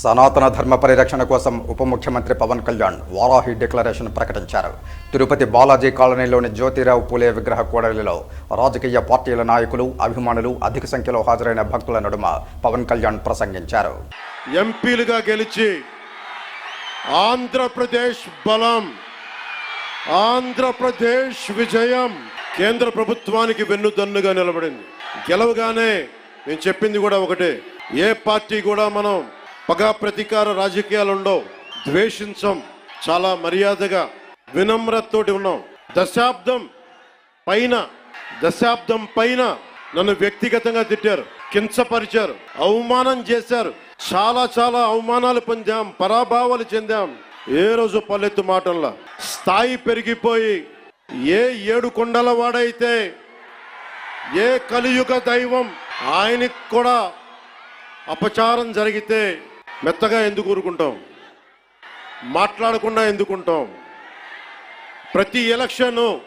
సనాతన ధర్మ పరిరక్షణ కోసం ఉప ముఖ్యమంత్రి పవన్ కళ్యాణ్ వారాహి డిక్లరేషన్ ప్రకటించారు. తిరుపతి బాలాజీ కాలనీలోని జ్యోతిరావు పూలే విగ్రహ కూడలిలో రాజకీయ పార్టీల నాయకులు అభిమానులు అధిక సంఖ్యలో హాజరైన భక్తుల నడుమ పవన్ కళ్యాణ్ ప్రసంగించారు. ఎంపీలుగా గెలిచి ఆంధ్రప్రదేశ్ బలం ఆంధ్రప్రదేశ్ విజయం కేంద్ర ప్రభుత్వానికి వెన్నుదన్నుగా నిలబడింది. గెలవగానే నేను చెప్పింది కూడా ఒకటే ఏ పార్టీ కూడా మనం పగా ప్రతీకార రాజకీయాలు ఉండవు ద్వేషించం. చాలా మర్యాదగా వినమ్రతతోటి ఉన్నాం. దశాబ్దం పైన దశాబ్దం పైన నన్ను వ్యక్తిగతంగా తిట్టారు కించపరిచారు అవమానం చేశారు. చాలా చాలా అవమానాలు పొందాం పరాభావాలు చెందాం. ఏ రోజు పల్లెత్తు మాటల్లా? స్థాయి పెరిగిపోయి ఏ ఏడు కొండల వాడైతే ఏ కలియుగ దైవం ఆయనకు కూడా అపచారం జరిగితే మెత్తగా ఎందుకు ఊరుకుంటాం? మాట్లాడకుండా ఎందుకుంటాం ప్రతి ఎలక్షన్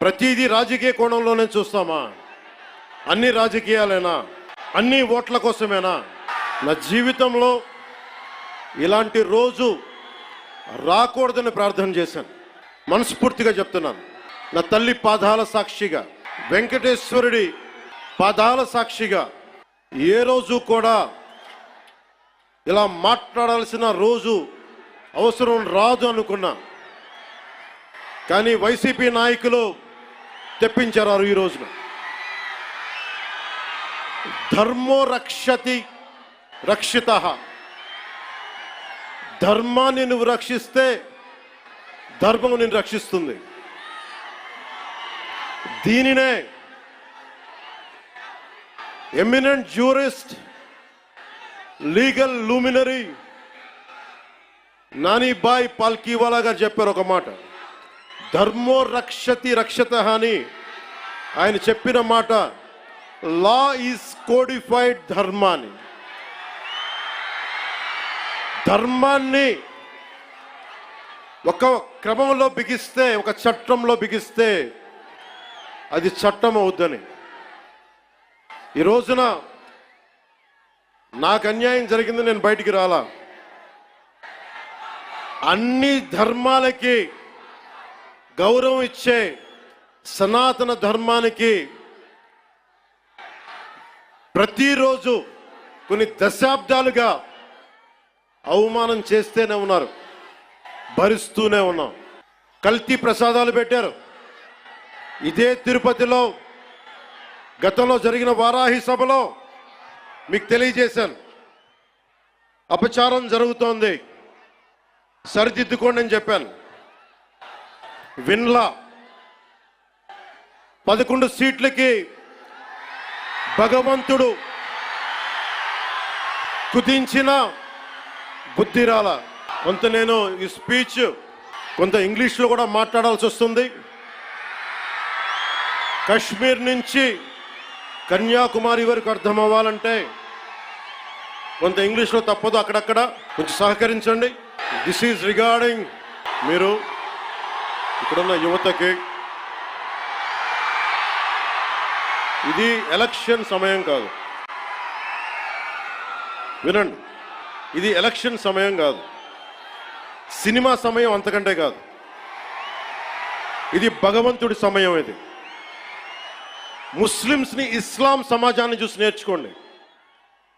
ప్రతిదీ రాజకీయ కోణంలోనే చూస్తామా? అన్ని రాజకీయాలేనా అన్ని ఓట్ల కోసమేనా? నా జీవితంలో ఇలాంటి రోజు రాకూడదని ప్రార్థన చేశాను. మనస్ఫూర్తిగా చెప్తున్నాను. నా తల్లి పాదాల సాక్షిగా వెంకటేశ్వరుడి పాదాల సాక్షిగా ఏ రోజు కూడా ఇలా మాట్లాడాల్సిన రోజు అవసరం రాదు అనుకున్నా. కానీ వైసీపీ నాయకులు తెప్పించారు ఈ రోజున. ధర్మో రక్షతి రక్షిత. ధర్మాన్ని నువ్వు రక్షిస్తే ధర్మం నిన్ను రక్షిస్తుంది. దీనినే eminent jurist legal luminary. Nanabhoy Palkhivala గారు చెప్పారు ఒక మాట. ధర్మో రక్షతి రక్షత అని ఆయన చెప్పిన మాట లా ఈజ్ కోడిఫైడ్ ధర్మాన్ని. ధర్మాన్ని ఒక క్రమంలో బిగిస్తే ఒక చట్టంలో బిగిస్తే అది చట్టం అవుద్దని. ఈ రోజున నాకు అన్యాయం జరిగింది నేను బయటికి రాలా. అన్ని ధర్మాలకి గౌరవం ఇచ్చే సనాతన ధర్మానికి ప్రతిరోజు కొన్ని దశాబ్దాలుగా అవమానం చేస్తూనే ఉన్నారు భరిస్తూనే ఉన్నాం. కల్తీ ప్రసాదాలు పెట్టారు. ఇదే తిరుపతిలో గతంలో జరిగిన వారాహి సభలో మీకు తెలియజేశాను. అపచారం జరుగుతోంది. సరిదిద్దుకోండి అని చెప్పాను. విన్లా పదకొండు సీట్లకి భగవంతుడు కుదించిన బుద్ధిరాల. కొంత నేను ఈ స్పీచ్ కొంత ఇంగ్లీష్లో కూడా మాట్లాడాల్సి వస్తుంది. కశ్మీర్ నుంచి కన్యాకుమారి వరకు అర్థం అవ్వాలంటే కొంత ఇంగ్లీష్లో తప్పదు అక్కడక్కడ కొంచెం సహకరించండి. దిస్ ఈజ్ రిగార్డింగ్ మీరు ఇక్కడున్న యువతకి. ఇది ఎలక్షన్ సమయం కాదు. వినండి. ఇది ఎలక్షన్ సమయం కాదు. సినిమా సమయం అంతకంటే కాదు. ఇది భగవంతుడి సమయం ఇది. ముస్లిమ్స్ని ఇస్లాం సమాజాన్ని చూసి నేర్చుకోండి.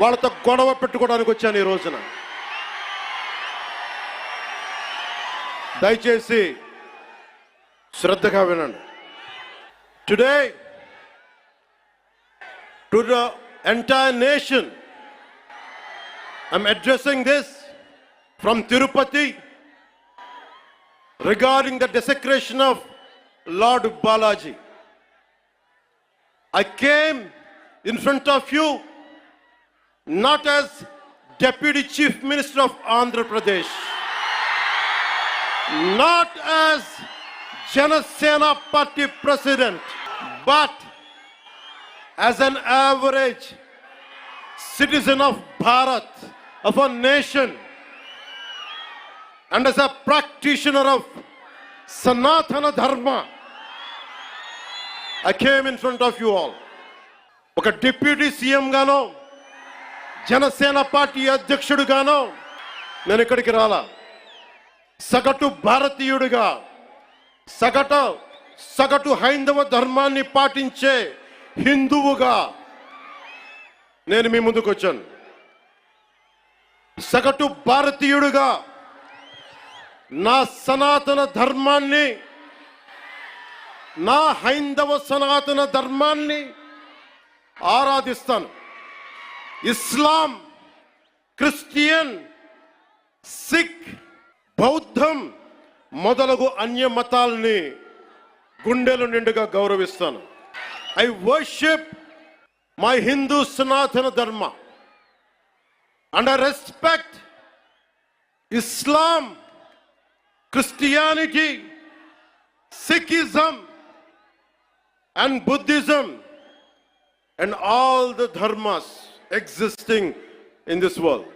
వాళ్ళతో గొడవ పెట్టుకోవడానికి వచ్చాను ఈ రోజున దయచేసి శ్రద్ధగా వినండి today to the entire nation I'm addressing this from Tirupati regarding the desecration of Lord Balaji. I came in front of you not as Deputy Chief Minister of Andhra Pradesh, not as Janasena Party President, but as an average citizen of Bharat, of a nation, and as a practitioner of Sanatana Dharma, I came in front of you all. ఒక deputy CM గానో Janasena party అధ్యక్షుడుగాను నేను ఇక్కడికి రాలా. సగటు భారతీయుడిగా సగట సగటు హైందవ ధర్మాన్ని పాటించే హిందువుగా నేను మీ ముందుకు వచ్చాను. సగటు భారతీయుడిగా నా సనాతన ధర్మాన్ని నా హైందవ సనాతన ధర్మాన్ని ఆరాధిస్తాను. ఇస్లాం క్రిస్టియన్ సిక్ బౌద్ధం మొదలగు అన్య మతాల్ని గుండెలు నిండుగా గౌరవిస్తాను. I worship my Hindu Sanatana Dharma. And I respect Islam Christianity Sikhism and Buddhism and all the dharmas. Existing in this world.